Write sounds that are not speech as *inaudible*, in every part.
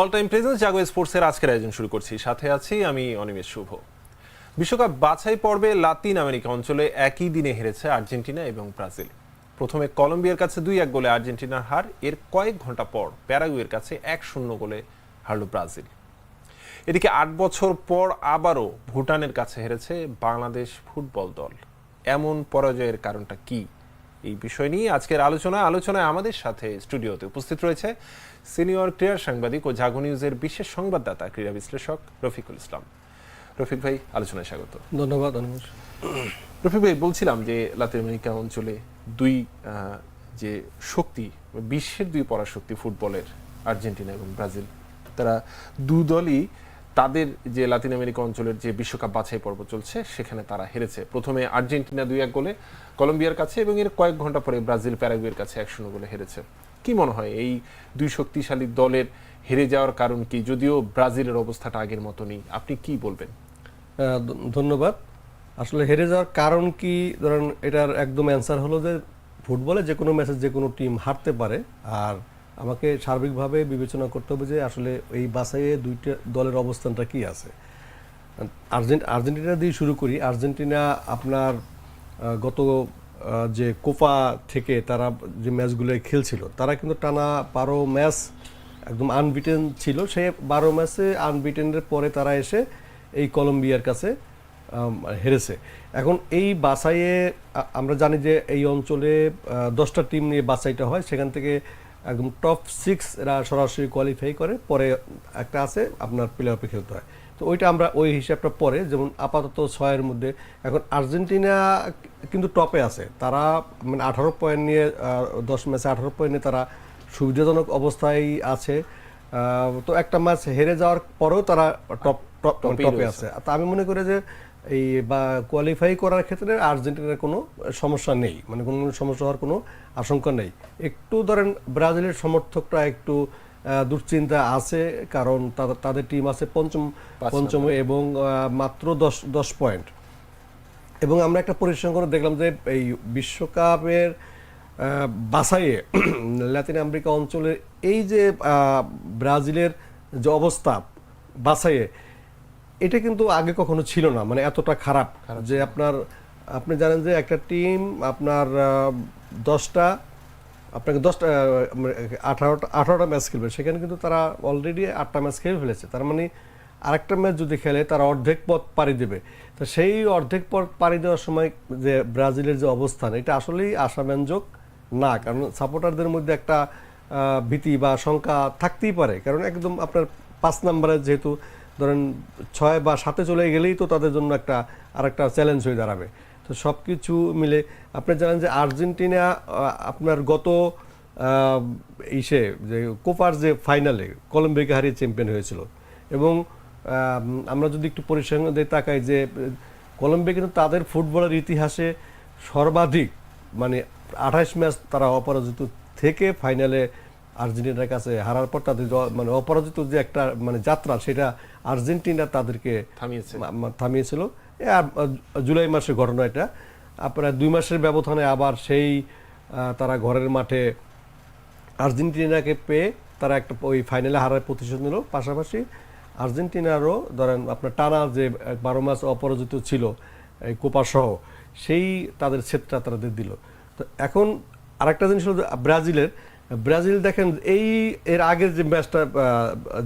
All time presence জাগো স্পোর্টসের আজকের আয়োজন শুরু করছি। সাথে আছি আমি অনিমেষ শুভ। বিশ্বকাপ বাছাই পর্বে লাতিন আমেরিকা অঞ্চলে একই দিনে হেরেছে আর্জেন্টিনা এবং ব্রাজিল। প্রথমে কলম্বিয়ার কাছে দুই এক গোলে আর্জেন্টিনার হার, এর কয়েক ঘণ্টা পর প্যারাগুয়ের কাছে এক শূন্য গোলে হারল ব্রাজিল। এদিকে আট বছর পর আবারও ভুটানের কাছে হেরেছে বাংলাদেশ ফুটবল দল। এমন পরাজয়ের কারণটা কি? এই বিষয় নিয়ে আজকের আলোচনা আলোচনায় আমাদের সাথে স্টুডিওতে উপস্থিত রয়েছে সিনিয়র ক্রীড়া সাংবাদিক ও জাগো নিউজের বিশেষ সংবাদদাতা ক্রীড়া বিশ্লেষক রফিকুল ইসলাম। রফিক ভাই আলোচনায় স্বাগত। ধন্যবাদ রফিক ভাই বলছিলাম যে লাতিন আমেরিকা অঞ্চলে দুই যে শক্তি বিশ্বের দুই পরাশক্তি ফুটবলের আর্জেন্টিনা এবং ব্রাজিল তারা দু দলই তাদের যে লাতিন আমেরিকা অঞ্চলের যে বিশ্বকাপ বাছাই পর্ব চলছে সেখানে তারা হেরেছে। প্রথমে আর্জেন্টিনা দুই এক গোলে কলম্বিয়ার কাছে এবং এর কয়েক ঘণ্টা পরে ব্রাজিল প্যারাগুয়ের কাছে এক শূন্য গোলে হেরেছে। কি মনে হয়? এই দুই শক্তিশালী দলের হেরে যাওয়ার কারণ কি? যদিও ব্রাজিলের অবস্থাটা আগের মতো নেই আপনি কি বলবেন? ধন্যবাদ। আসলে হেরে যাওয়ার কারণ কি? ধরেন এটার একদম অ্যান্সার হলো যে, ফুটবলে যে কোনো ম্যাচে যে কোনো টিম হারতে পারে। আর আমাকে সার্বিকভাবে বিবেচনা করতে হবে যে, আসলে এই বাছাইয়ে দুইটা দলের অবস্থানটা কি আছে। আর্জেন্ট, আর্জেন্টিনা দিয়ে শুরু করি। আর্জেন্টিনা আপনার গত যে কোপা থেকে তারা যে ম্যাচগুলো খেলছিল, তারা কিন্তু টানা বারো ম্যাচ একদম আনবিটেন ছিল। সেই বারো ম্যাচে আনবিটেনের পরে তারা এসে এই কলম্বিয়ার কাছে হেরেছে। এখন এই বাছাইয়ে আমরা জানি যে এই অঞ্চলে দশটা টিম নিয়ে বাছাইটা হয়। সেখান থেকে একদম টপ সিক্স এরা সরাসরি কোয়ালিফাই করে, পরে একটা আছে, আপনার প্লে অফে খেলতে হয়। তো ওইটা আমরা ওই হিসাবটা পরে যেমন আপাতত ছয়ের মধ্যে এখন আর্জেন্টিনা কিন্তু টপে আছে। তারা মানে আঠারো পয়েন্ট নিয়ে দশ ম্যাচে আঠারো পয়েন্ট নিয়ে তারা সুবিধাজনক অবস্থায় আছে। তো একটা ম্যাচ হেরে যাওয়ার পরেও তারা টপ টপ টপেই টপে আছে। তা আমি মনে করি যে এই বা কোয়ালিফাই করার ক্ষেত্রে আর্জেন্টিনার কোনো সমস্যা নেই। মানে কোনো সমস্যা হওয়ার কোনো আশঙ্কা নেই। একটু ধরেন ব্রাজিলের সমর্থকরা একটু দুশ্চিন্তা আছে কারণ তাদের- টিম আছে পঞ্চম পঞ্চম এবং মাত্র দশ দশ পয়েন্ট এবং আমরা একটা পরিসংখ্যান দেখলাম যে এই বিশ্বকাপের আহ, বাছাইয়ে *clears throat* লাতিন আমেরিকা অঞ্চলের এই যে ব্রাজিলের যে অবস্থা বাছাইয়ে এটা কিন্তু আগে কখনো ছিল না মানে এতটা খারাপ যে আপনার আপনি জানেন যে একটা টিম আপনার দশটা আপনাকে দশটা আঠারোটা আঠারোটা ম্যাচ খেলবে। সেখানে কিন্তু তারা অলরেডি আটটা ম্যাচ খেলে ফেলেছে। তার মানে আরেকটা ম্যাচ যদি খেলে, তারা অর্ধেক পথ পাড়ি দেবে। তো সেই অর্ধেক পথ পাড়ি দেওয়ার সময় যে ব্রাজিলের যে অবস্থান, এটা আসলেই আশাব্যঞ্জক না। কারণ সাপোর্টারদের মধ্যে একটা ভীতি বা শঙ্কা থাকতেই পারে। কারণ একদম আপনার পাঁচ নম্বরে যেহেতু ধরেন ছয় বা সাতে চলে গেলেই তো তাদের জন্য একটা, আরেকটা চ্যালেঞ্জ হয়ে দাঁড়াবে। তো সব কিছু মিলে আপনি জানেন যে আর্জেন্টিনা আপনার গত ইসে যে কোপার যে ফাইনালে কলম্বিয়াকে হারিয়ে চ্যাম্পিয়ন হয়েছিল এবং আমরা যদি একটু পরিসংখ্যান দিয়ে তাকাই যে কলম্বিয়া কিন্তু তাদের ফুটবলের ইতিহাসে সর্বাধিক মানে আঠাশ ম্যাচ তারা অপরাজিত থেকে ফাইনালে আর্জেন্টিনার কাছে হারার পর তাদের মানে অপরাজিত যে একটা মানে যাত্রা সেটা আর্জেন্টিনা তাদেরকে থামিয়েছে। থামিয়েছিল জুলাই মাসের ঘটনা এটা। আপনার দুই মাসের ব্যবধানে আবার সেই তারা ঘরের মাঠে আর্জেন্টিনাকে পেয়ে তারা একটা ওই ফাইনালে হারার প্রতিশোধ নিল। পাশাপাশি আর্জেন্টিনারও ধরেন আপনার টানা যে বারো মাস অপরাজিত ছিল, এই কোপা সহ, সেই তাদের সেটটা তাদের দিল। তো এখন আরেকটা জিনিস হলো ব্রাজিলের, ব্রাজিল দেখেন এই, এর আগের যে ম্যাচটা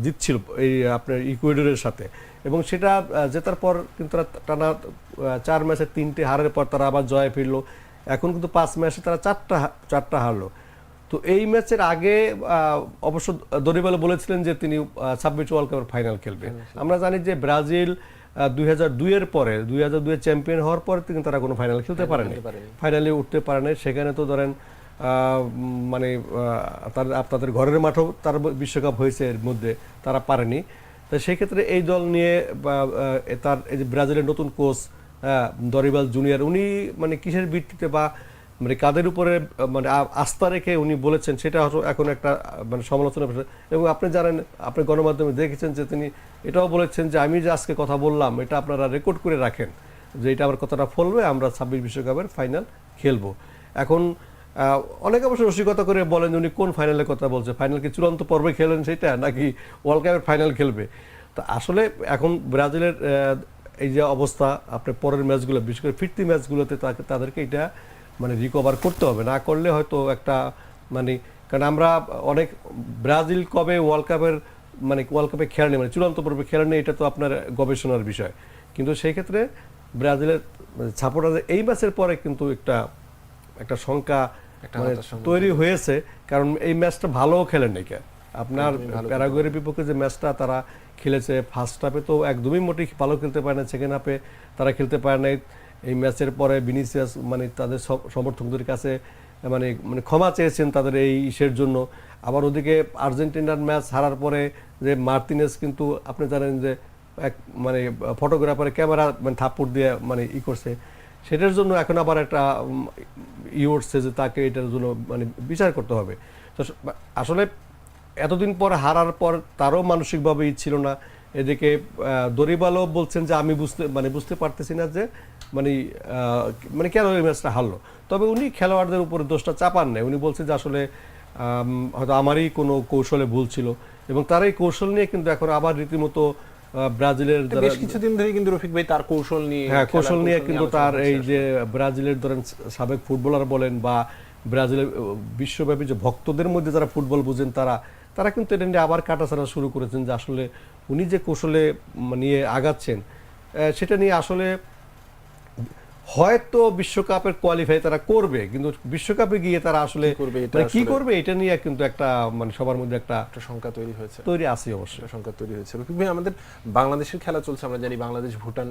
জিতছিল, এই আপনার ইকুয়েডরের সাথে এবং সেটা জেতার পর কিন্তু তারা টানা চার ম্যাচে তিনটে হারের পর তারা আবার জয় ফিরলো। এখন কিন্তু পাঁচ ম্যাচে তারা চারটা চারটা হারলো। তো এই ম্যাচের আগে অবশ্য দরিবাল বলেছিলেন যে তিনি ছাব্বিশ ওয়ার্ল্ড কাপের ফাইনাল খেলবেন। আমরা জানি যে ব্রাজিল দুই হাজার দুইয়ের পরে দুই হাজার দুইয়ের চ্যাম্পিয়ন হওয়ার পর কিন্তু তারা কোনো ফাইনাল খেলতে পারেনি। ফাইনালে উঠতে পারে নাই। সেখানে তো ধরেন মানে তার- আপনাদের ঘরের মাঠেও তার বিশ্বকাপ হয়েছে এর মধ্যে তারা পারেনি। তো সেক্ষেত্রে এই দল নিয়ে বা, তার এই যে ব্রাজিলের নতুন কোচ দরিবাল জুনিয়র উনি মানে কিসের ভিত্তিতে বা মানে কাদের উপরে মানে আস্থা রেখে উনি বলেছেন সেটা হয়তো এখন একটা মানে সমালোচনা। এবং আপনি জানেন আপনি গণমাধ্যমে দেখেছেন যে তিনি এটাও বলেছেন যে আমি যে আজকে কথা বললাম এটা আপনারা রেকর্ড করে রাখেন যে এটা আমার কথাটা ফলবে আমরা ছাব্বিশ বিশ্বকাপের ফাইনাল খেলব এখন অনেকে অবশ্য রসিকতা করে বলেন উনি কোন ফাইনালের কথা বলছে? ফাইনাল কি চূড়ান্ত পর্বে খেলেন সেটা, নাকি ওয়ার্ল্ড কাপের ফাইনাল খেলবে? তো আসলে এখন ব্রাজিলের এই যে অবস্থা, আপনার পরের ম্যাচগুলো, বিশেষ করে ফিরতি ম্যাচগুলোতে তাদেরকে এটা মানে রিকভার করতে হবে। না করলে হয়তো একটা মানে কারণ আমরা অনেক, ব্রাজিল কবে ওয়ার্ল্ড কাপের মানে ওয়ার্ল্ড কাপে খেলেনি মানে চূড়ান্ত পর্বে খেলেনি, এটা তো আপনার গবেষণার বিষয়। কিন্তু সেই ক্ষেত্রে ব্রাজিলের ছাপোটা এই ম্যাচের পরে কিন্তু একটা একটা শঙ্কা মানে তৈরি হয়েছে কারণ এই ম্যাচটা ভালোও খেলেন নাকি আপনার প্যারাগুয়ের বিপক্ষে যে ম্যাচটা তারা খেলেছে ফার্স্ট হাফে তো একদমই মোটেই ভালো খেলতে পারে না সেকেন্ড হাফে তারা খেলতে পারে নাই। এই ম্যাচের পরে বিনিসিয়াস মানে তাদের সব সমর্থকদের কাছে মানে মানে ক্ষমা চেয়েছেন তাদের এই ইসের জন্য। আবার ওদিকে আর্জেন্টিনার ম্যাচ হারার পরে যে মার্তিনেস কিন্তু আপনি জানেন যে এক মানে ফটোগ্রাফারে ক্যামেরা মানে থাপ্পড় দিয়ে মানে ই করছে। সেটার জন্য এখন আবার একটা ই উঠছে যে তাকে এটার জন্য মানে বিচার করতে হবে। তো আসলে এতদিন পর হারার পর তারও মানসিকভাবে ই ছিল না। এদিকে দরিবালও বলছেন যে আমি বুঝতে মানে বুঝতে পারতেছি না যে মানে মানে কেন এই ম্যাচটা হারলো? তবে উনি খেলোয়াড়দের উপরে দোষটা চাপান নেই। উনি বলছেন যে আসলে হয়তো আমারই কোনো কৌশলে ভুল ছিল। এবং তার এই কৌশল নিয়ে কিন্তু এখন আবার রীতিমতো ব্রাজিলের বেশ কিছুদিন ধরে কিন্তু রফিক ভাই তার কৌশল নিয়ে হ্যাঁ কৌশল নিয়ে কিন্তু তার এই যে ব্রাজিলের ধরেন সাবেক ফুটবলার বলেন বা ব্রাজিলের বিশ্বব্যাপী যে ভক্তদের মধ্যে যারা ফুটবল বুঝেন তারা তারা কিন্তু এটা নিয়ে আবার কাটাছাড়া শুরু করেছেন যে আসলে উনি যে কৌশলে নিয়ে আগাচ্ছেন সেটা নিয়ে আসলে হয়তো বিশ্বকাপের কোয়ালিফাই তারা করবে কিন্তু বিশ্বকাপে গিয়ে তারা আসলে কি করবে এটা মানে নিয়ে কিন্তু একটা মানে সবার মধ্যে একটা শঙ্কা তৈরি হয়েছে। তৈরি আছে অবশ্যই। সংখ্যা তৈরি হয়েছে। ভাই আমাদের বাংলাদেশের খেলা চলছে আমরা জানি Bangladesh Bhutan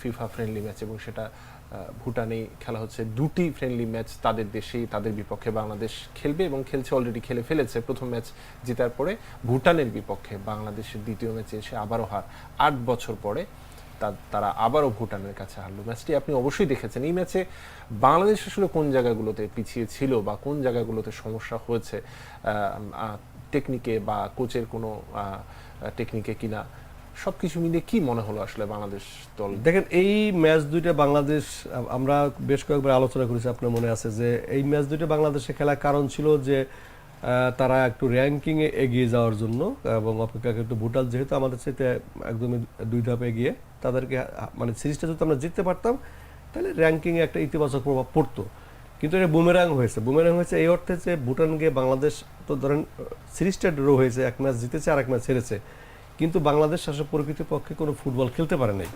FIFA friendly match এবং সেটা আহ, ভুটানেই খেলা হচ্ছে। দুটি ফ্রেন্ডলি ম্যাচ তাদের দেশেই তাদের বিপক্ষে বাংলাদেশ খেলবে এবং খেলছে অলরেডি খেলে ফেলেছে। প্রথম ম্যাচ জেতার পরে ভুটানের বিপক্ষে বাংলাদেশের দ্বিতীয় ম্যাচে এসে আবারও হার। আট বছর পরে তারা আবারও ভুটানের কাছে হারলো। ম্যাচটি আপনি অবশ্যই দেখেছেন। এই ম্যাচে বাংলাদেশ আসলে কোন জায়গাগুলোতে পিছিয়ে ছিল বা কোন জায়গাগুলোতে সমস্যা হয়েছে টেকনিকে বা কোচের কোনো টেকনিকে কিনা, সবকিছু মিলিয়ে কি মনে হলো আসলে বাংলাদেশ দল? দেখেন, এই ম্যাচ দুইটা বাংলাদেশ, আমরা বেশ কয়েকবার আলোচনা করেছি, আপনার মনে আছে যে এই ম্যাচ দুইটা বাংলাদেশে খেলার কারণ ছিল যে তারা একটু র্যাঙ্কিংয়ে এগিয়ে যাওয়ার জন্য এবং অপেক্ষা একটু ভুটান যেহেতু আমাদের সাথে একদমই দুই ধাপ এগিয়ে তাদেরকে মানে সিরিজটা যদি আমরা জিততে পারতাম, তাহলে র্যাঙ্কিংয়ে একটা ইতিবাচক প্রভাব পড়তো। কিন্তু এটা বুমেরাং হয়েছে। বুমেরাং হয়েছে এই অর্থে যে ভুটান গিয়ে বাংলাদেশ, তো ধরেন, সিরিজটা ড্র হয়েছে, এক ম্যাচ জিতেছে আর এক ম্যাচ হেরেছে। কিন্তু বাংলাদেশ আসলে প্রকৃতির পক্ষে কোনো ফুটবল খেলতে পারে নাই।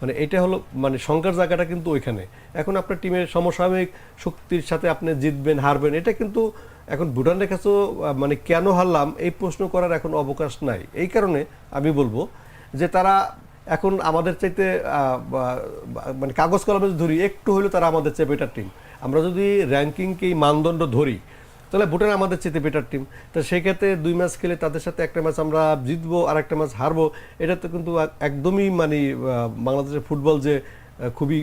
মানে এটা হলো মানে শঙ্কার জায়গাটা কিন্তু ওইখানে। এখন আপনার টিমের সমসাময়িক শক্তির সাথে আপনি জিতবেন, হারবেন, এটা কিন্তু এখন ভুটানের কাছেও মানে কেন হারলাম, এই প্রশ্ন করার এখন অবকাশ নাই। এই কারণে আমি বলব যে তারা এখন আমাদের চাইতে মানে কাগজ কলমে ধরি একটু হলেও তারা আমাদের চেয়ে বেটার টিম আমরা যদি র্যাঙ্কিংকে এই মানদণ্ড ধরি তাহলে ভুটান আমাদের চেয়ে বেটার টিম তো সেক্ষেত্রে দুই ম্যাচ খেলে তাদের সাথে একটা ম্যাচ আমরা জিতবো আর একটা ম্যাচ হারবো এটা তো কিন্তু এক- একদমই মানে বাংলাদেশের ফুটবল যে খুবই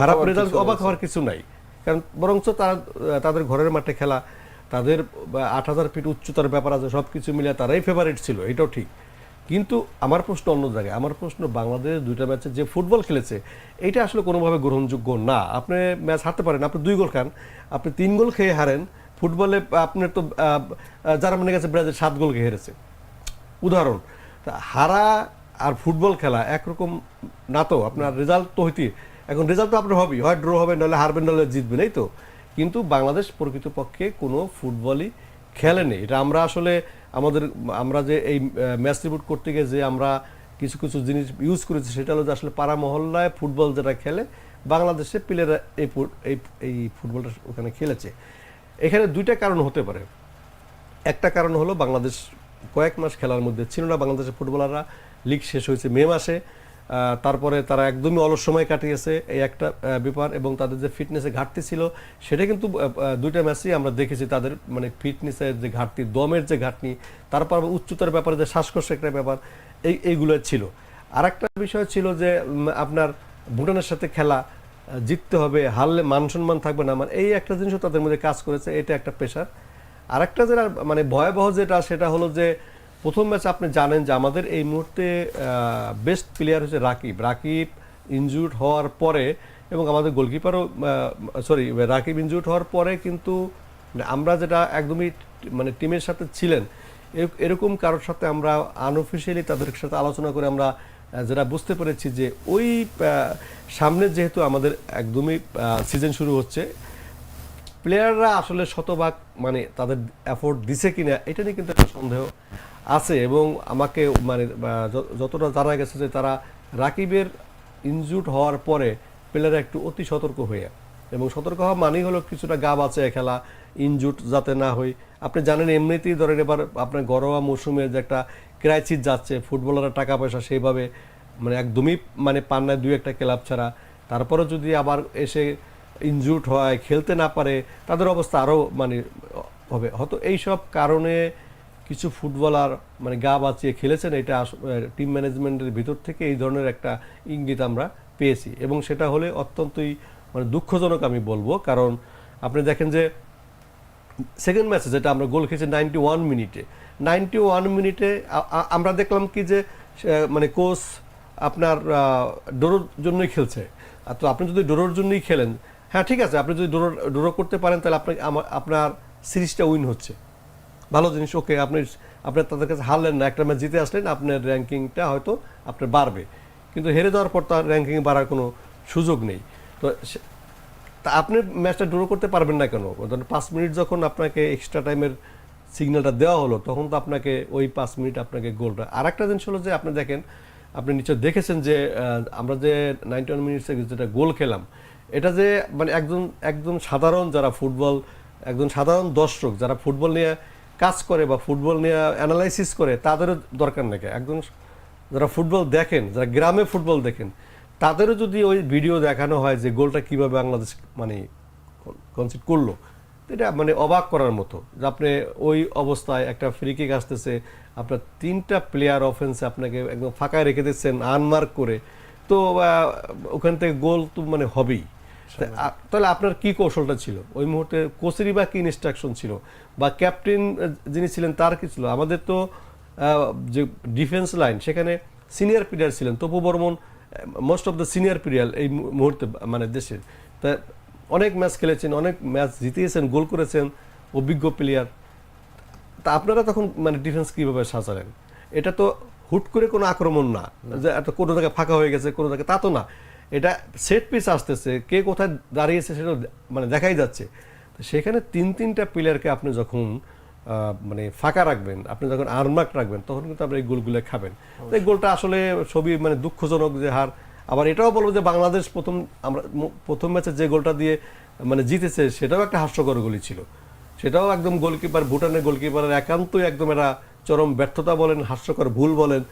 খারাপ রেজাল্ট অবাক হওয়ার কিছু নাই। কারণ বরঞ্চ তারা তাদের ঘরের মাঠে খেলা তাদের আট হাজার ফিট উচ্চতার ব্যাপার আছে সব কিছু মিলে তারাই ফেভারিট ছিল এটাও ঠিক। কিন্তু আমার প্রশ্ন অন্য জায়গায় আমার প্রশ্ন বাংলাদেশ দুইটা ম্যাচে যে ফুটবল খেলেছে এটা আসলে কোনোভাবে গ্রহণযোগ্য না। আপনি ম্যাচ হারতে পারেন আপনি দুই গোল খান আপনি তিন গোল খেয়ে হারেন ফুটবলে আপনার তো আহ, জার্মানির কাছে ব্রাজিল সাত গোল খেয়ে হেরেছে। উদাহরণ তা হারা আর ফুটবল খেলা একরকম না তো আপনার রেজাল্ট তো হইতে এখন রেজাল্ট তো আপনার হবেই হয় ড্র হবে নাহলে হারবেন নাহলে জিতবেন এই তো। কিন্তু বাংলাদেশ প্রকৃতপক্ষে কোনো ফুটবলই খেলেনি এটা আমরা আসলে আমাদের, আমরা যে এই ম্যাচ রিপোর্ট করতে গিয়ে যে আমরা কিছু কিছু জিনিস ইউজ করেছি, সেটা হলো যে আসলে পাড়া মহল্লায় ফুটবল যেটা খেলে, বাংলাদেশে প্লেয়াররা এই এই ফুটবলটা ওখানে খেলেছে। এখানে দুইটা কারণ হতে পারে। একটা কারণ হলো বাংলাদেশ কয়েক মাস খেলার মধ্যে ছিল না, বাংলাদেশের ফুটবলাররা লিগ শেষ হয়েছে মে মাসে। তারপরে তারা একদমই অলস সময় কাটিয়েছে এই একটা ব্যাপার এবং তাদের যে ফিটনেসে ঘাটতি ছিল, সেটা কিন্তু দুইটা ম্যাচেই আমরা দেখেছি তাদের মানে ফিটনেসের যে ঘাটতি, দমের যে ঘাটতি তারপর উচ্চতার ব্যাপারে যে শ্বাসকষ্ট একটা ব্যাপার, এই, এইগুলো ছিল। আর একটা বিষয় ছিল যে আপনার ভুটানের সাথে খেলা জিততে হবে, হারলে মান সম্মান থাকবে না আমার এই একটা জিনিসও তাদের মধ্যে কাজ করেছে, এটা একটা প্রেশার আরেকটা যেটা মানে ভয়াবহ যেটা, সেটা হলো যে প্রথম ম্যাচ আপনি জানেন যে আমাদের এই মুহূর্তে বেস্ট প্লেয়ার হচ্ছে রাকিব। রাকিব ইনজুর্ড হওয়ার পরে এবং আমাদের গোলকিপারও সরি রাকিব ইনজুর্ড হওয়ার পরে কিন্তু মানে আমরা যেটা একদমই মানে টিমের সাথে ছিলেন এর- এরকম কারোর সাথে আমরা আনঅফিসিয়ালি তাদের সাথে আলোচনা করে আমরা যেটা বুঝতে পেরেছি যে ওই সামনে যেহেতু আমাদের একদমই সিজন শুরু হচ্ছে প্লেয়াররা আসলে শতভাগ মানে তাদের এফোর্ট দিছে কিনা, এটা নিয়ে কিন্তু একটা সন্দেহ। আছে এবং আমাকে মানে যতটা জানা গেছে যে তারা রাকিবের ইনজুড হওয়ার পরে প্লেয়াররা একটু অতি সতর্ক হয়ে। এবং সতর্ক হওয়া মানেই হলো কিছুটা গা বাঁচে খেলা ইনজুট যাতে না হয় আপনি জানেন এমনিতেই ধরেন এবার আপনার ঘরোয়া মৌসুমে যে একটা ক্রাইসিস যাচ্ছে, ফুটবলাররা টাকা পয়সা সেইভাবে মানে একদমই মানে পান না দুই একটা ক্লাব ছাড়া। তারপরে যদি আবার এসে ইনজুট হয়, খেলতে না পারে, তাদের অবস্থা আরও মানে হবে। হয়তো এইসব কারণে কিছু ফুটবলার মানে গা বাঁচিয়ে খেলেছেন, এটা টিম ম্যানেজমেন্টের ভিতর থেকে এই ধরনের একটা ইঙ্গিত আমরা পেয়েছি। এবং সেটা হলে অত্যন্তই মানে দুঃখজনক আমি বলব, কারণ আপনি দেখেন যে সেকেন্ড ম্যাচে যেটা আমরা গোল খেয়েছি নাইনটি ওয়ান মিনিটে নাইনটি ওয়ান মিনিটে আমরা দেখলাম কি যে মানে কোচ আপনার ডোরোর জন্যই খেলছে। তো আপনি যদি ডোরোর জন্যই খেলেন হ্যাঁ ঠিক আছে, আপনি যদি ডোরো ডোরো করতে পারেন, তাহলে আপনার আমা- আপনার সিরিজটা উইন হচ্ছে। ভালো জিনিস, ওকে আপনি আপনি তাদের কাছে হারলেন না, একটা ম্যাচ জিতে আসলেন, আপনার র্যাঙ্কিংটা হয়তো আপনার বাড়বে। কিন্তু হেরে যাওয়ার পর তার র্যাঙ্কিং বাড়ার কোনো সুযোগ নেই। তো আপনি ম্যাচটা ড্র করতে পারবেন না কেন? ধরুন পাঁচ মিনিট যখন আপনাকে এক্সট্রা টাইমের সিগন্যালটা দেওয়া হলো, তখন তো আপনাকে ওই পাঁচ মিনিট আপনাকে গোলটা আর একটা জিনিস হলো যে আপনি দেখেন, আপনি নিশ্চয় দেখেছেন যে আমরা যে নাইনটি ওয়ান মিনিটসে যেটা গোল খেলাম, এটা যে মানে একজন একজন সাধারণ যারা ফুটবল একজন সাধারণ দর্শক, যারা ফুটবল নিয়ে কাজ করে বা ফুটবল নিয়ে অ্যানালাইসিস করে, তাদেরও দরকার নাকি? একজন যারা ফুটবল দেখেন, যারা গ্রামে ফুটবল দেখেন, তাদেরও যদি ওই ভিডিও দেখানো হয় যে গোলটা কীভাবে বাংলাদেশ মানে কনসিড করল, এটা মানে অবাক করার মতো। যে আপনি ওই অবস্থায় একটা ফ্রি কিক আসতেছে, আপনার তিনটা প্লেয়ার অফেন্সে আপনাকে একদম ফাঁকায় রেখে দিচ্ছেন আনমার্ক করে। তো ওখান থেকে গোল তো মানে হবেই। তাহলে আপনার কি কৌশলটা ছিল? ওই মুহূর্তে কোচেরই বা কি ইনস্ট্রাকশন ছিল? বা ক্যাপ্টেন যিনি ছিলেন তার কি ছিল? আমাদের তো যে ডিফেন্স লাইন সেখানে সিনিয়র প্লেয়ার ছিলেন। Topu Barman most of the senior player এই মুহূর্তে মানে দেশের। তা অনেক ম্যাচ খেলেছেন অনেক ম্যাচ জিতিয়েছেন গোল করেছেন অভিজ্ঞ প্লেয়ার তা আপনারা তখন মানে ডিফেন্স কীভাবে সাজালেন? এটা তো হুট করে কোনো আক্রমণ না। যে এত কোনো জায়গায় ফাঁকা হয়ে গেছে কোনো জায়গায় তা তো না। এটা সেট পিস আসতেছে, কে কোথায় দাঁড়িয়েছে সেটা মানে দেখাই যাচ্ছে। তো সেখানে তিন তিনটা প্লেয়ারকে আপনি যখন মানে ফাঁকা রাখবেন, আপনি যখন আর্মার্ক রাখবেন, তখন কিন্তু আপনি এই গোলগুলো খাবেন। এই গোলটা আসলে সবই মানে দুঃখজনক যে হার। আবার এটাও বলব যে বাংলাদেশ প্রথম আমরা প্রথম ম্যাচে যে গোলটা দিয়ে মানে জিতেছে, সেটাও একটা হাস্যকর গোলই ছিল। সেটাও একদম গোলকিপার, ভুটানের গোলকিপারের একান্তই একদম এরা চরম ব্যর্থতা বলেন, হাস্যকর ভুল বলেন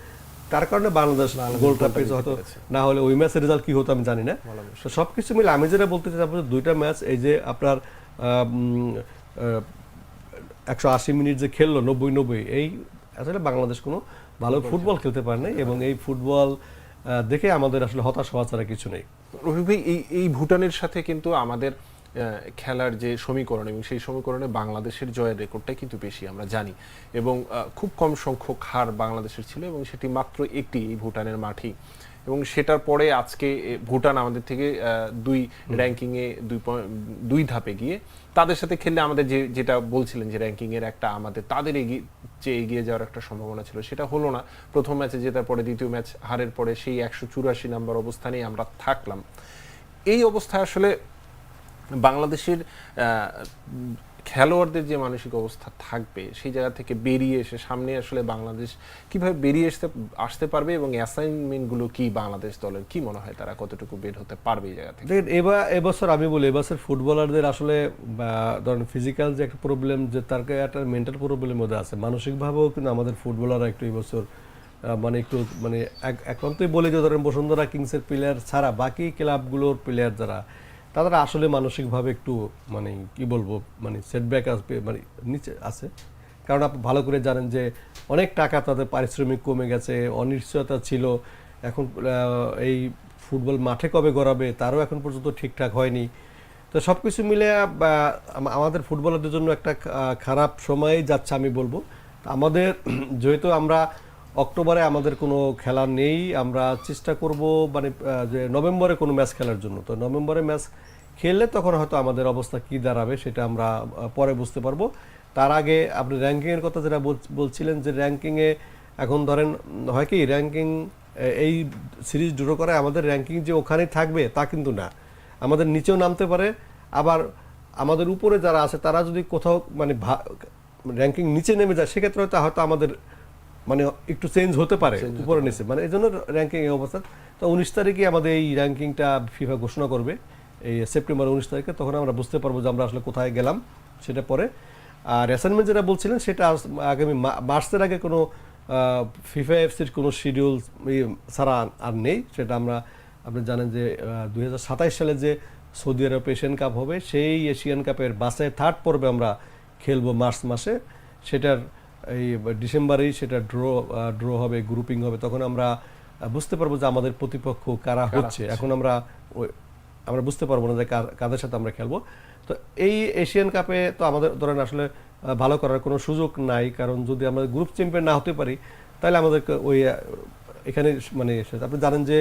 তার কারণে বাংলাদেশ গোলটা পেয়েছে হয়তো না হলে ওই ম্যাচের রেজাল্ট কি হতো আমি জানি না। তো সব কিছু মিলে আমি যেটা বলতে চাই আপনার দুইটা ম্যাচ এই যে আপনার একশো আশি মিনিট যে খেললো নব্বই নব্বই এই আসলে বাংলাদেশ কোনো ভালো ফুটবল খেলতে পারে নাই এবং এই ফুটবল দেখে আমাদের আসলে হতাশ হওয়া ছাড়া কিছু নেই। রফিক ভাই এই এই ভুটানের সাথে কিন্তু আমাদের খেলার যে সমীকরণ এবং সেই সমীকরণে বাংলাদেশের জয়ের রেকর্ডটা কিন্তু বেশি আমরা জানি। এবং খুব কম সংখ্যক হার বাংলাদেশের ছিল এবং সেটি মাত্র একটি এই ভুটানের মাঠেই। এবং সেটার পরে আজকে ভুটান আমাদের থেকে দুই র্যাঙ্কিংয়ে দুই পয়েন্ট- দুই ধাপে গিয়ে তাদের সাথে খেললে আমাদের যে যেটা বলছিলেন যে র্যাঙ্কিংয়ের একটা আমাদের তাদের এগিয়ে যে এগিয়ে যাওয়ার একটা সম্ভাবনা ছিল সেটা হলো না। প্রথম ম্যাচে জেতার পরে দ্বিতীয় ম্যাচ হারের পরে সেই একশো চুরাশি নাম্বার অবস্থানেই আমরা থাকলাম। এই অবস্থায় আসলে বাংলাদেশের খেলোয়াড়দের যে মানসিক অবস্থা থাকবে, সেই জায়গা থেকে বেরিয়ে এসে সামনে আসলে বাংলাদেশ কীভাবে বেরিয়ে আসতে আসতে পারবে এবং অ্যাসাইনমেন্টগুলো কি বাংলাদেশ দলের? কি মনে হয় তারা কতটুকু বের হতে পারবে এই জায়গা থেকে? এবার, এবছর আমি বলি, এবছর ফুটবলারদের আসলে ধরেন ফিজিক্যাল যে একটা প্রবলেম যে তার একটা মেন্টাল প্রবলেমের মধ্যে আছে। মানসিকভাবেও কিন্তু আমাদের ফুটবলাররা একটু এবছর মানে একটু মানে এক- একান্তই বলি যে, ধরেন বসুন্ধরা কিংসের প্লেয়ার ছাড়া বাকি ক্লাবগুলোর প্লেয়ার যারা তারা আসলে মানসিকভাবে একটু মানে কি বলব মানে সেটব্যাক আসবে মানে নিচে আছে। কারণ আপনি ভালো করে জানেন যে অনেক টাকা তাদের পারিশ্রমিক কমে গেছে, অনিশ্চয়তা ছিল। এখন এই ফুটবল মাঠে কবে গড়াবে তারও এখন পর্যন্ত ঠিকঠাক হয়নি। তো সব কিছু মিলে আমাদের ফুটবলারদের জন্য একটা খারাপ সময় যাচ্ছে আমি বলব। আমাদের, যেহেতু আমরা অক্টোবরে আমাদের কোনো খেলা নেই। আমরা চেষ্টা করব মানে যে নভেম্বরে কোনো ম্যাচ খেলার জন্য। তো নভেম্বরে ম্যাচ খেললে তখন হয়তো আমাদের অবস্থা কি দাঁড়াবে সেটা আমরা পরে বুঝতে পারব। তার আগে আপনি র্যাঙ্কিংয়ের কথা যেটা বলছিলেন যে র্যাঙ্কিংয়ে এখন ধরেন, হয় কি, র্যাঙ্কিং এই সিরিজ ড্র করে আমাদের র্যাঙ্কিং যে ওখানেই থাকবে তা কিন্তু না। আমাদের নিচেও নামতে পারে, আবার আমাদের উপরে যারা আছে তারা যদি কোথাও মানে র্যাঙ্কিং নিচে নেমে যায়, সেক্ষেত্রে হয়তো হয়তো আমাদের মানে একটু চেঞ্জ হতে পারে উপরে নিচে। মানে এই জন্য র্যাঙ্কিং এই অবস্থা। তো উনিশ তারিখে আমাদের এই র্যাঙ্কিংটা ফিফা ঘোষণা করবে। এই সেপ্টেম্বর উনিশ তারিখে। তখন আমরা বুঝতে পারব যে আমরা আসলে কোথায় গেলাম সেটা পরে। আর অ্যাসাইনমেন্ট যেটা বলছিলেন সেটা আগামী মার্চের আগে কোনো ফিফা এফসির কোনো শিডিউল ছাড়া আর নেই। সেটা আমরা আপনি জানেন যে দুই সালে যে সৌদি আরব এশিয়ান কাপ হবে সেই এশিয়ান কাপের বাসে থার্ড পর্বে আমরা খেলব মার্চ মাসে। সেটার এই ডিসেম্বরেই সেটা ড্র ড্র হবে গ্রুপিং হবে তখন আমরা বুঝতে পারব যে আমাদের প্রতিপক্ষ কারা হচ্ছে। এখন আমরা আমরা বুঝতে পারব না যে কাদের সাথে আমরা খেলব। তো এই এশিয়ান কাপে তো আমাদের ধরেন আসলে ভালো করার কোনো সুযোগ নাই। কারণ যদি আমরা গ্রুপ চ্যাম্পিয়ন না হতে পারি তাহলে আমাদেরকে ওই এখানে মানে আপনি জানেন যে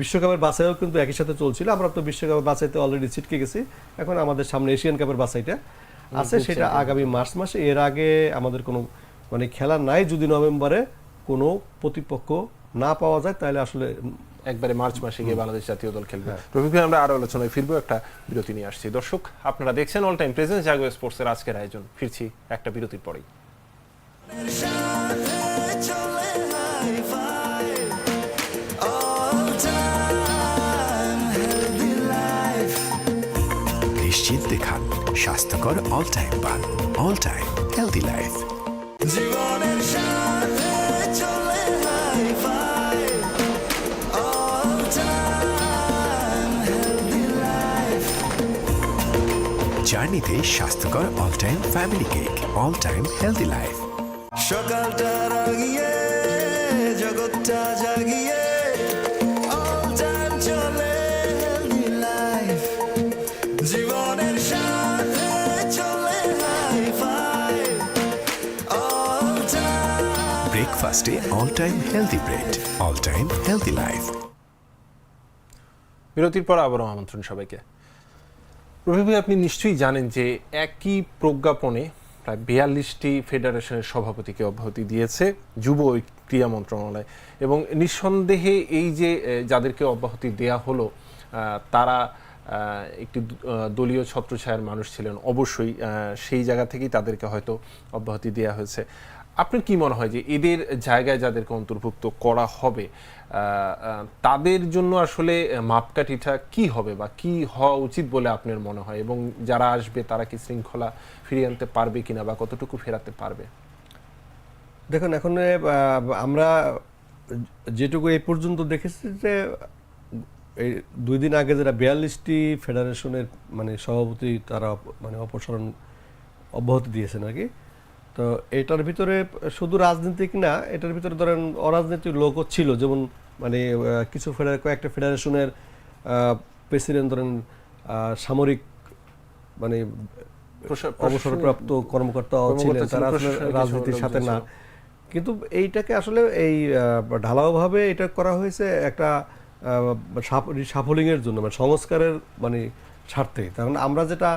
বিশ্বকাপের বাছাইও কিন্তু একই সাথে চলছিল। আমরা তো বিশ্বকাপের বাছাইতে অলরেডি ছিটকে গেছি। এখন আমাদের সামনে এশিয়ান কাপের বাছাইটা। আছে সেটা আগামী মার্চ মাসে। এর আগে আমাদের কোনো মানে খেলা নাই যদি নভেম্বরে কোনো প্রতিপক্ষ না পাওয়া যায় তাহলে আসলে একবারে মার্চ মাসে গিয়ে বাংলাদেশ জাতীয় দল খেলবে। রফিক ভাই আমরা আরও আলোচনায় ফিরবো একটা বিরতি নিয়ে আসছি। দর্শক আপনারা দেখছেন অল টাইম প্রেজেন্স জাগো স্পোর্টসের আজকের আয়োজন। ফিরছি একটা বিরতির পরেই। স্বাস্থ্যকর অল টাইম পান অল টাইম হেলদি লাইফ জীবনের সাথে চলে জার্নিতে স্বাস্থ্যকর all time family cake all time healthy life সকালটা রাগিয়ে জগৎটা জাগিয়ে ব্রেকফাস্টে all time healthy bread all time healthy life বিরতির পর আবারও আমন্ত্রণ সবাইকে। আপনি নিশ্চয়ই জানেন যে একই প্রজ্ঞাপনে প্রায় বিয়াল্লিশটি ফেডারেশনের সভাপতিকে অব্যাহতি দিয়েছে যুব ক্রীড়া মন্ত্রণালয় এবং নিঃসন্দেহে এই যে যাদেরকে অব্যাহতি দেয়া হলো তারা একটি দলীয় ছত্রছায়ার মানুষ ছিলেন। অবশ্যই সেই জায়গা থেকেই তাদেরকে হয়তো অব্যাহতি দেওয়া হয়েছে। আপনার কি মনে হয় যে এদের জায়গায় যাদেরকে অন্তর্ভুক্ত করা হবে তাদের জন্য আসলে মাপকাঠিটা কি হবে বা কি হওয়া উচিত বলে আপনার মনে হয়? এবং যারা আসবে, তারা কি শৃঙ্খলা ফিরিয়ে আনতে পারবে কিনা বা কতটুকু ফেরাতে পারবে? দেখুন, এখন আমরা যেটুকু এই পর্যন্ত দেখেছি যে, এই দুই দিন আগে যারা বিয়াল্লিশটি ফেডারেশনের মানে সভাপতি তারা মানে অপসারণ অব্যাহতি দিয়েছেন আর কি তো এটার ভিতরে শুধু রাজনীতিক না এটার ভিতরে ধরেন অরাজনৈতিক লোকও ছিল। যেমন মানে কিছু ফেডার কয়েকটা ফেডারেশনের প্রেসিডেন্ট ধরেন সামরিক মানে অবসরপ্রাপ্ত কর্মকর্তা ছিলেন তারা আসলে রাজনীতির সাথে না। কিন্তু এইটাকে আসলে এই ঢালাওভাবে এটা করা হয়েছে একটা সাফলিং এর জন্য মানে সংস্কারের মানে স্বার্থেই কারণ আমরা যেটা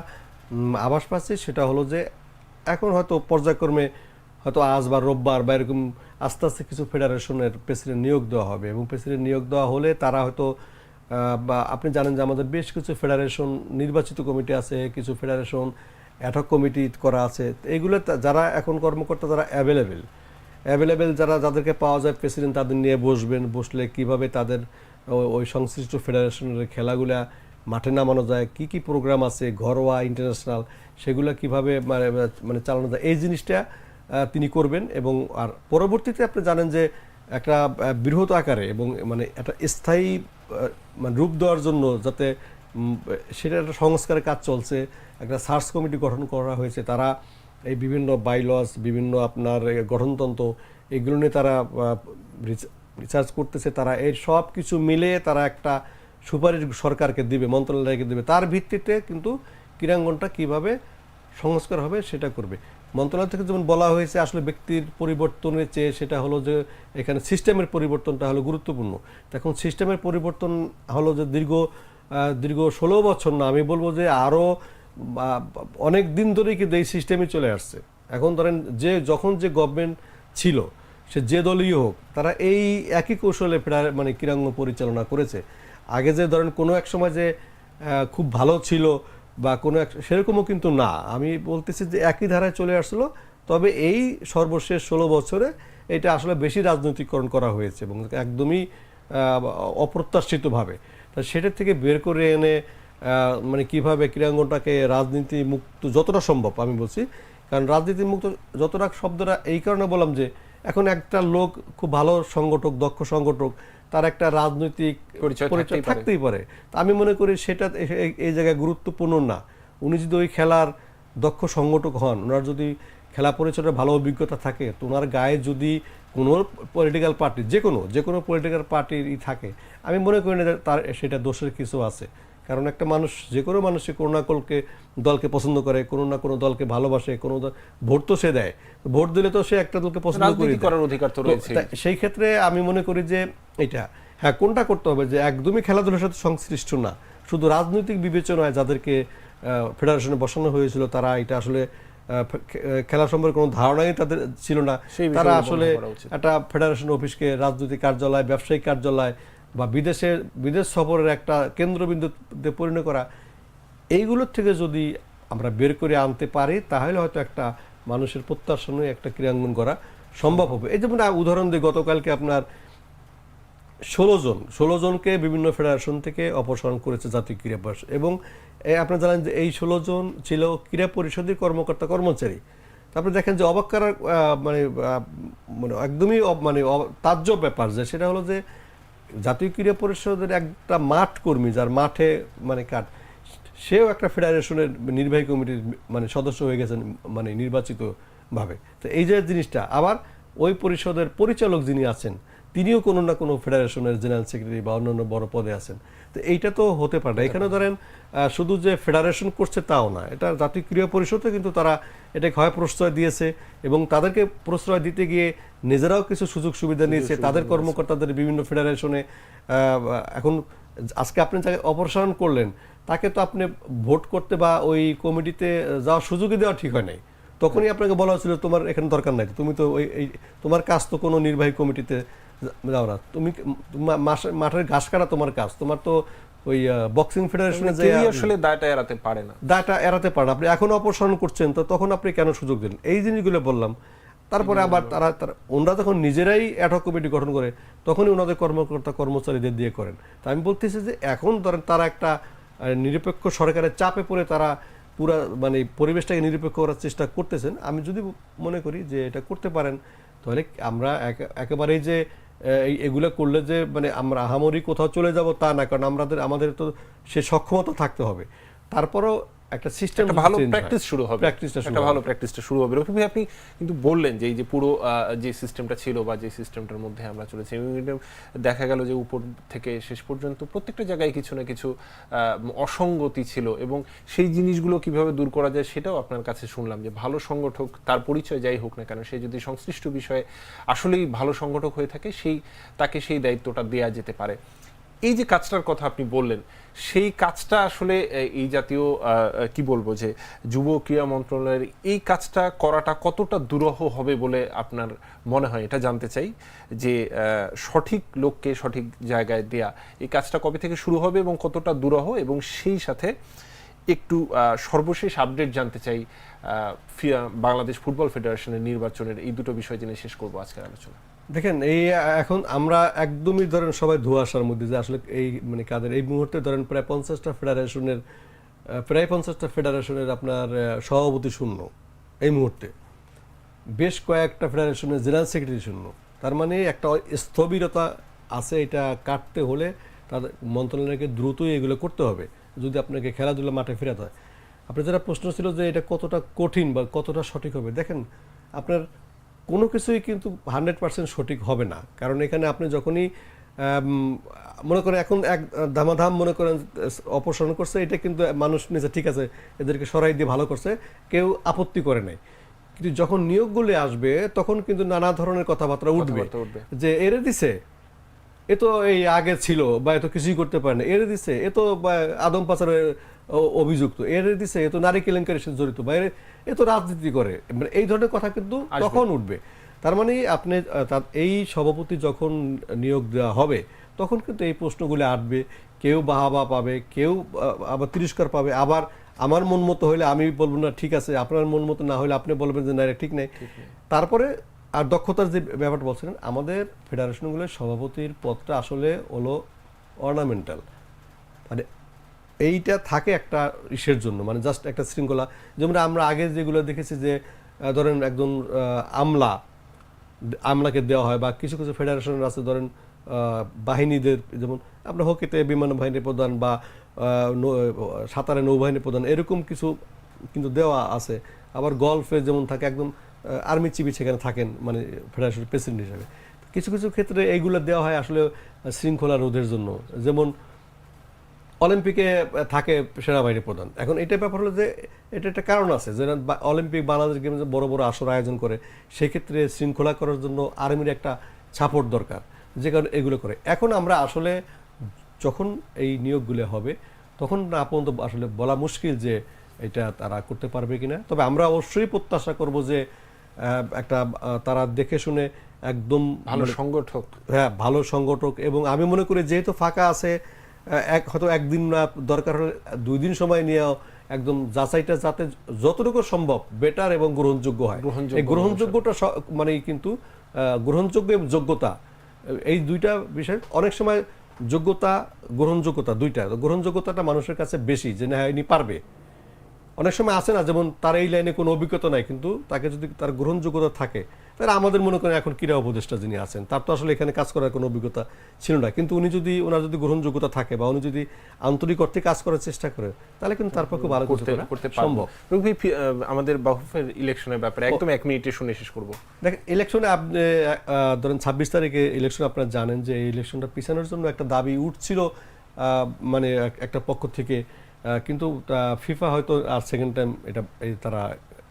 আভাস পাচ্ছি সেটা হলো যে এখন হয়তো পর্যায়ক্রমে হয়তো আজ বা রোববার বা এরকম আস্তে আস্তে কিছু ফেডারেশনের প্রেসিডেন্ট নিয়োগ দেওয়া হবে এবং প্রেসিডেন্ট নিয়োগ দেওয়া হলে তারা হয়তো বা আপনি জানেন যে আমাদের বেশ কিছু ফেডারেশন নির্বাচিত কমিটি আছে, কিছু ফেডারেশন অ্যাটক কমিটি করা আছে। তা- যারা এখন কর্মকর্তা যারা অ্যাভেলেবেল অ্যাভেলেবেল যারা যাদেরকে পাওয়া যায় প্রেসিডেন্ট তাদের নিয়ে বসবেন, বসলে কীভাবে তাদের ওই সংশ্লিষ্ট ফেডারেশনের খেলাগুলা মাঠে নামানো যায়, কি কি প্রোগ্রাম আছে, ঘরোয়া ইন্টারন্যাশনাল সেগুলো কীভাবে মানে মানে চালানো যায়, এই জিনিসটা তিনি করবেন এবং আর পরবর্তীতে আপনি জানেন যে একটা বৃহৎ আকারে এবং মানে একটা স্থায়ী মানে রূপ দেওয়ার জন্য যাতে সেটা একটা সংস্কারের কাজ চলছে, একটা সার্চ কমিটি গঠন করা হয়েছে, তারা এই বিভিন্ন বাইলস বিভিন্ন আপনার গঠনতন্ত্র, এগুলো নিয়ে তারা রিসার্চ করতেছে, তারা এই সব কিছু মিলে তারা একটা সুপারিশ সরকারকে দিবে, মন্ত্রণালয়কে দিবে, তার ভিত্তিতে কিন্তু ক্রীড়াঙ্গনটা কীভাবে সংস্কার হবে সেটা করবে। মন্ত্রণালয় থেকে যেমন বলা হয়েছে, আসলে ব্যক্তির পরিবর্তনের চেয়ে সেটা হলো যে এখানে সিস্টেমের পরিবর্তনটা হলো গুরুত্বপূর্ণ। এখন সিস্টেমের পরিবর্তন হলো যে দীর্ঘ দীর্ঘ ষোলো বছর না, আমি বলব যে আরও অনেক দিন ধরেই কিন্তু এই সিস্টেমই চলে আসছে। এখন ধরেন যে যখন যে গভর্নমেন্ট ছিল, সে যে দলীয় হোক, তারা এই একই কৌশলে ফেডার মানে ক্রীড়াঙ্গন পরিচালনা করেছে। আগে যে ধরেন কোনো এক সময় যে খুব ভালো ছিল বা কোনো এক, সেরকমও কিন্তু না। আমি বলতেছি যে একই ধারায় চলে আসলো, তবে এই সর্বশেষ ষোলো বছরে এটা আসলে বেশি রাজনৈতিকরণ করা হয়েছে এবং একদমই অপ্রত্যাশিতভাবে। তা সেটা থেকে বের করে এনে মানে কীভাবে ক্রীড়াঙ্গনটাকে রাজনীতি মুক্ত যতটা সম্ভব আমি বলছি, কারণ রাজনীতি মুক্ত যতটা শব্দটা এই কারণে বললাম যে, এখন একটা লোক খুব ভালো সংগঠক, দক্ষ সংগঠক তার একটা রাজনৈতিক পরিচয় থাকতেই পারে। তা আমি মনে করি সেটা এই জায়গায় গুরুত্বপূর্ণ না। উনি যদি ওই খেলার দক্ষ সংগঠক হন ওনার যদি খেলা পরিচয়ের ভালো অভিজ্ঞতা থাকে তো ওনার গায়ে যদি কোনো পলিটিক্যাল পার্টি যে কোনো যে কোনো পলিটিক্যাল পার্টিরই থাকে আমি মনে করি না তার সেটা দোষের কিছু আছে। কারণ একটা মানুষ যে কোনো মানুষই কোনো না কোনোকে দলকে পছন্দ করে কোনো না কোনো দলকে ভালোবাসে কোনো ভোট তো সে দেয়। ভোট দিলে তো সে একটা দলকে পছন্দ করে করার অধিকার তো রয়েছে সেই ক্ষেত্রে আমি মনে করি যে এটা হ্যাঁ কোনটা করতে হবে যে একদমই খেলাধুলার সাথে সংশ্লিষ্ট না। শুধু রাজনৈতিক বিবেচনায় যাদেরকে ফেডারেশনে বসানো হয়েছিল তারা এটা আসলে খেলা সম্পর্কে কোনো ধারণাই তাদের ছিল না। তারা আসলে একটা ফেডারেশন অফিসকে রাজনৈতিক কার্যালয় ব্যবসায়িক কার্যালয় বা বিদেশে বিদেশ সফরের একটা কেন্দ্রবিন্দুতে পরিণত করা, এইগুলোর থেকে যদি আমরা বের করে আনতে পারি, তাহলে হয়তো একটা মানুষের প্রত্যাশা নিয়ে একটা ক্রিয়াঙ্গন করা সম্ভব হবে। এই যেমন উদাহরণ দিই, গতকালকে আপনার ষোলো জন, ষোলো জনকে বিভিন্ন ফেডারেশন থেকে অপসারণ করেছে জাতীয় ক্রীড়া পরিষদ এবং আপনারা জানেন যে এই ষোলো জন ছিল ক্রীড়া পরিষদের কর্মকর্তা, কর্মচারী। তারপরে দেখেন যে অবাক মানে মানে একদমই মানে তাজ্য ব্যাপার যে, সেটা হলো যে জাতীয় ক্রীড়া পরিষদের একটা মাঠ কর্মী, যার মাঠে মানে কাট সেও একটা ফেডারেশনের নির্বাহী কমিটির মানে সদস্য হয়ে গেছেন মানে নির্বাচিতভাবে। তো এই যে জিনিসটা, আবার ওই পরিষদের পরিচালক যিনি আছেন তিনিও কোনো না কোনো ফেডারেশনের জেনারেল সেক্রেটারি বা অন্যান্য বড় পদে আছেন। তো এইটা তো হতে পারে না। এখানে ধরেন শুধু যে ফেডারেশন করছে তাও না এটা জাতীয় ক্রীড়া পরিষদও কিন্তু তারা এটাকে হয় প্রশ্রয় দিয়েছে এবং তাদেরকে প্রশ্রয় দিতে গিয়ে নিজেরাও কিছু সুযোগ সুবিধা নিয়েছে। তাদের কর্মকর্তাদের বিভিন্ন ফেডারেশনে এখন আজকে আপনি যাকে অপসারণ করলেন তাকে তো আপনি ভোট করতে বা ওই কমিটিতে যাওয়ার সুযোগই দেওয়া ঠিক হয় নাই। তখনই আপনাকে বলা হয়েছিল তোমার এখানে দরকার নাই। তুমি তো ওই এই তোমার কাজ তো কোনো নির্বাহী কমিটিতে যাও না তুমি মাঠের ঘাস কাটা তোমার কাজ তোমার তো ওই বক্সিং ফেডারেশনে যে আসলে দায়টা এড়াতে পারে না। দায়টা এড়াতে পারেন আপনি এখন অপসারণ করছেন তো তখন আপনি কেন সুযোগ দিলেন এই জিনিসগুলো বললাম। তারপরে আবার তারা তারা ওনারা যখন নিজেরাই অ্যাডহক কমিটি গঠন করে তখনই ওনাদের কর্মকর্তা কর্মচারীদের দিয়ে করেন। তা আমি বলতেছি যে এখন ধরেন তারা একটা নিরপেক্ষ সরকারের চাপে পড়ে তারা পুরা মানে পরিবেশটাকে নিরপেক্ষ করার চেষ্টা করতেছেন। আমি যদি মনে করি যে এটা করতে পারেন তাহলে আমরা একেবারেই যে এগুলো করলে যে মানে আমরা আহামরি কোথাও চলে যাব তা না, কারণ আমাদের আমাদের তো সে সক্ষমতা থাকতে হবে। তারপরও একটা সিস্টেম ভালো প্র্যাকটিস শুরু হবে। প্র্যাকটিসটা একটা ভালো প্র্যাকটিসটা শুরু হবে। রফিক ভাই আপনি কিন্তু বললেন যে এই যে পুরো যে সিস্টেমটা ছিল বা যে সিস্টেমটার মধ্যে আমরা চলেছি দেখা গেল যে উপর থেকে শেষ পর্যন্ত প্রত্যেকটা জায়গায় কিছু না কিছু অসঙ্গতি ছিল এবং সেই জিনিসগুলো কীভাবে দূর করা যায় সেটাও আপনার কাছে শুনলাম যে ভালো সংগঠক তার পরিচয় যাই হোক না কেন সে যদি সংশ্লিষ্ট বিষয়ে আসলেই ভালো সংগঠক হয়ে থাকে সেই তাকে সেই দায়িত্বটা দেয়া যেতে পারে। এই যে কাজটার কথা আপনি বললেন, সেই কাজটা আসলে এই জাতীয় কি বলব যে, যুব ক্রীড়া মন্ত্রণালয়ের এই কাজটা করাটা কতটা দুরহ হবে বলে আপনার মনে হয়? এটা জানতে চাই যে সঠিক লোককে সঠিক জায়গায় দেয়া, এই কাজটা কবে থেকে শুরু হবে এবং কতটা দুরহ? এবং সেই সাথে একটু সর্বশেষ আপডেট জানতে চাই বাংলাদেশ ফুটবল ফেডারেশনের নির্বাচনের এই দুটো বিষয় জেনে শেষ করব আজকের আলোচনা। দেখেন, এই এখন আমরা একদমই ধরেন সবাই ধোয়াশার মধ্যে যে আসলে এই মানে কাদের, এই মুহূর্তে ধরেন প্রায় পঞ্চাশটা ফেডারেশনের প্রায় পঞ্চাশটা ফেডারেশনের আপনার সভাপতি শূন্য এই মুহূর্তে। বেশ কয়েকটা ফেডারেশনের জেনারেল সেক্রেটারি শূন্য। তার মানে একটা স্থবিরতা আছে এটা কাটতে হলে তাদের মন্ত্রণালয়কে দ্রুতই এগুলো করতে হবে, যদি আপনাকে খেলাধুলা মাঠে ফেরাতে হয়। আপনার যেটা প্রশ্ন ছিল যে এটা কতটা কঠিন বা কতটা সঠিক হবে। দেখেন, আপনার কোনো কিছুই কিন্তু হান্ড্রেড পার্সেন্ট সঠিক হবে না। কারণ এখানে আপনি যখনই মনে করেন এখন এক ধামাধাম মনে করেন অপসারণ করছে, এটা কিন্তু মানুষ নিজে ঠিক আছে, এদেরকে সরাই দিয়ে ভালো করছে, কেউ আপত্তি করে নাই। কিন্তু যখন নিয়োগগুলি আসবে, তখন কিন্তু নানা ধরনের কথাবার্তা উঠবে। যে এরে দিছে, এ তো এই আগে ছিল বা এত কিছুই করতে পারে না এর দিছে, এ তো আদম পাচারের অভিযুক্ত। এর দিছে এ তো নারী কেলেঙ্কারির সাথে জড়িত বা এ তো রাজনীতি করে। মানে এই ধরনের কথা কিন্তু তখন উঠবে। তার মানে আপনি এই সভাপতি যখন নিয়োগ দেওয়া হবে তখন কিন্তু এই প্রশ্নগুলি আসবে। কেউ বাহাবা পাবে কেউ আবার তিরস্কার পাবে। আবার আমার মন মতো হলে আমি বলব না ঠিক আছে আপনার মন মতো না হলে আপনি বলবেন যে না এটা ঠিক নেই। তারপরে আর দক্ষতার যে ব্যাপারটা বলছিলেন আমাদের ফেডারেশনগুলোর সভাপতির পদটা আসলে হলো অর্নামেন্টাল মানে এইটা থাকে একটা ইসের জন্য মানে জাস্ট একটা শৃঙ্খলা। যেমন আমরা আগে যেগুলো দেখেছি যে ধরেন একজন আমলা, আমলাকে দেওয়া হয় বা কিছু কিছু ফেডারেশনের আছে, ধরেন বাহিনীদের, যেমন আমরা হকিতে বিমান বাহিনী প্রধান বা সাঁতারে নৌবাহিনী প্রধান, এরকম কিছু কিন্তু দেওয়া আছে। আবার গল্ফে যেমন থাকে একদম আর্মি চিফি সেখানে থাকেন মানে ফেডারেশনের প্রেসিডেন্ট হিসাবে। কিছু কিছু ক্ষেত্রে এইগুলো দেওয়া হয় আসলে শৃঙ্খলা রোধের জন্য। যেমন অলিম্পিকে থাকে সেনাবাহিনী প্রধান। এখন এটা ব্যাপার হলো যে এটা একটা কারণ আছে যে অলিম্পিক বাংলাদেশ গেমসে বড় বড় আসর আয়োজন করে সেক্ষেত্রে শৃঙ্খলা করার জন্য আর্মির একটা সাপোর্ট দরকার যে কারণে এগুলো করে। এখন আমরা আসলে যখন এই নিয়োগগুলো হবে তখন না পর্যন্ত আসলে বলা মুশকিল যে এটা তারা করতে পারবে কিনা। তবে আমরা অবশ্যই প্রত্যাশা করব যে একটা তারা দেখে শুনে একদম ভালো মানে- সংগঠক। হ্যাঁ ভালো সংগঠক। এবং আমি মনে করি যেহেতু ফাঁকা আছে এক হয়তো একদিন না দরকার হলে দুই দিন সময় নিয়েও একদম যাচাইটা যাতে যতটুকু সম্ভব বেটার এবং গ্রহণযোগ্য হয়। এই গ্রহণযোগ্যটা মানে কিন্তু গ্রহণযোগ্য এবং যোগ্যতা এই দুইটা বিষয় অনেক সময় যোগ্যতা গ্রহণযোগ্যতা দুইটা গ্রহণযোগ্যতাটা মানুষের কাছে বেশি যে না ইনি পারবে। অনেক সময় আছে না যেমন তার এই লাইনে কোনো অভিজ্ঞতা নাই কিন্তু তাকে যদি তার গ্রহণযোগ্যতা থাকে তাহলে আমাদের মনে করেন এখন ক্রীড়া উপদেষ্টা যিনি আছেন তার তো আসলে এখানে কাজ করার কোনো অভিজ্ঞতা ছিল না। কিন্তু উনি যদি ওনার যদি গ্রহণযোগ্যতা থাকে বা উনি যদি আন্তরিক অর্থে কাজ করার চেষ্টা করে তাহলে কিন্তু তার পক্ষে ভালো করতে করতে সম্ভব। রুবি আমাদের বাহুফের ইলেকশনের ব্যাপারে একদম এক মিনিটে শুনে শেষ করব। দেখেন ইলেকশনে আপনি ধরেন ছাব্বিশ তারিখে ইলেকশন আপনারা জানেন যে এই ইলেকশনটা পিছানোর জন্য একটা দাবি উঠছিল আহ, মানে একটা পক্ষ থেকে। কিন্তু ফিফা হয়তো আর সেকেন্ড টাইম এটা তারা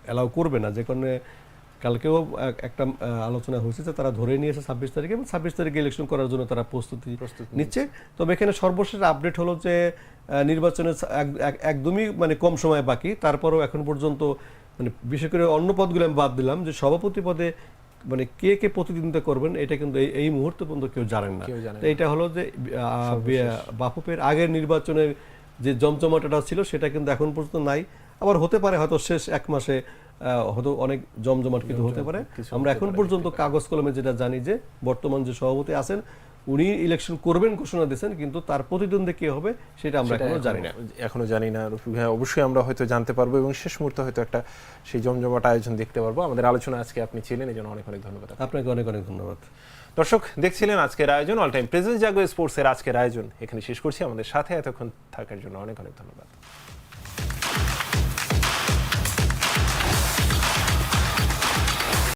অ্যালাউ করবে না যে কারণে কালকেও একটা আলোচনা হয়েছে যে তারা ধরে নিয়েছে ছাব্বিশ তারিখে এবং ছাব্বিশ তারিখে ইলেকশন করার জন্য তারা প্রস্তুতি নিচ্ছে। তবে এখানে সর্বশেষ আপডেট হলো যে নির্বাচনের এক- এক- একদমই মানে কম সময় বাকি। তারপরও এখন পর্যন্ত মানে বিশেষ করে অন্য পদগুলো আমি বাদ দিলাম যে সভাপতি পদে মানে কে কে প্রতিদ্বন্দ্বিতা করবেন এটা কিন্তু এই- এই মুহূর্তে পর্যন্ত কেউ জানেন না। তো এটা হলো যে আহ, বি- আগের নির্বাচনের যে জমজমাটাটা ছিল সেটা কিন্তু এখন পর্যন্ত নাই। আবার হতে পারে হয়তো শেষ এক মাসে হয়তো অনেক জমজমাট কিন্তু হতে পারে। আমরা এখন পর্যন্ত কাগজ কলমে যেটা জানি যে বর্তমান যে সভাপতি আছেন উনি ইলেকশন করবেন ঘোষণা দিয়েছেন কিন্তু তার প্রতিদ্বন্দ্বী কে হবে সেটা আমরা এখনও জানি না। এখনও জানি না। রফিক ভাই অবশ্যই আমরা হয়তো জানতে পারব এবং শেষ মুহূর্তে হয়তো একটা সেই জমজমাট আয়োজন দেখতে পারব। আমাদের আলোচনা আজকে আপনি ছিলেন এই জন্য অনেক অনেক ধন্যবাদ আপনাকে। আপনাকে অনেক অনেক ধন্যবাদ। দর্শক দেখছিলেন আজকের আয়োজন অল টাইম প্রেজেন্স জাগো স্পোর্টসের আজকের আয়োজন। এখানে শেষ করছি। আমাদের সাথে এতক্ষণ থাকার জন্য অনেক অনেক ধন্যবাদ।